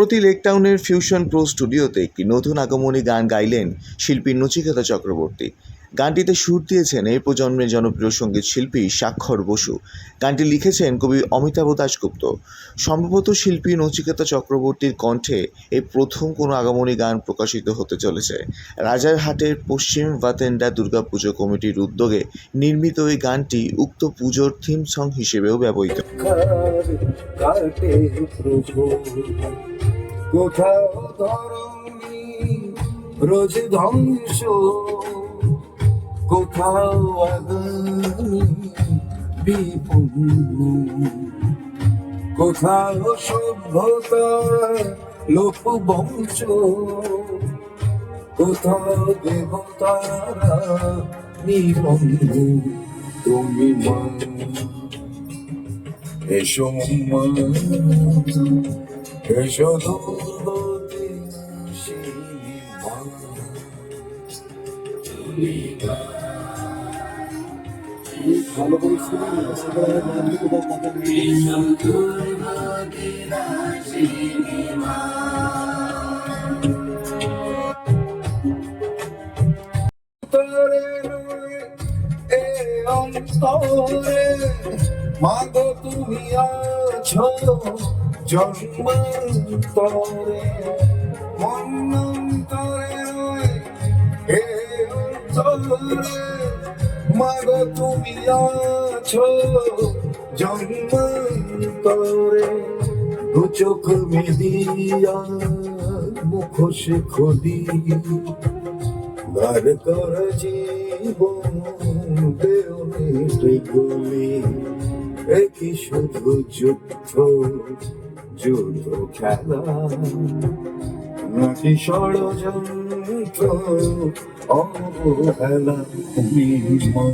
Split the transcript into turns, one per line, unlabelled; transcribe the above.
সম্প্রতি লেকটাউনের fusion pro স্টুডিওতে একটি নতুন আগমনী গান গাইলেন শিল্পী নচিকেতা চক্রবর্তী। গানটিতে সুর দিয়েছেন এই প্রজন্মের জনপ্রিয় সংগীত শিল্পী স্বাক্ষর বসু। গানটি লিখেছেন কবি অমিতাভ দাশগুপ্ত। সম্ভবত শিল্পী নচিকেতা চক্রবর্তীর কণ্ঠে এই প্রথম কোনো আগমনী গান প্রকাশিত হতে চলেছে। রাজারহাটের পশ্চিম বাতেন্ডা দুর্গাপুজো কমিটির উদ্যোগে নির্মিত এই গানটি উক্ত পুজোর থিম সং হিসেবেও ব্যবহৃত।
রোজ ধ্বংস কোথাও বিপন্ন কোথাও সভ্যতা লোক বংশ কোথাও দেবতারা নিবন্ধ তুমি মা এসো মা এসো ভালো করে শুনুন সেখানে মন্দির কোথাও কথা অন্তরে মাগো তুমি আছো জন্মান্তরে এ অন্তরে মাগো, তুমি আছো জন্মান্তরে। দু চোখ মেদিয়া মুখোশ খুলি বার কর জীবন গুলি একই শুধু যুদ্ধ যুদ্ধ খেলা। নাকি ষড়যন্ত্র অবহেলা তুমি মা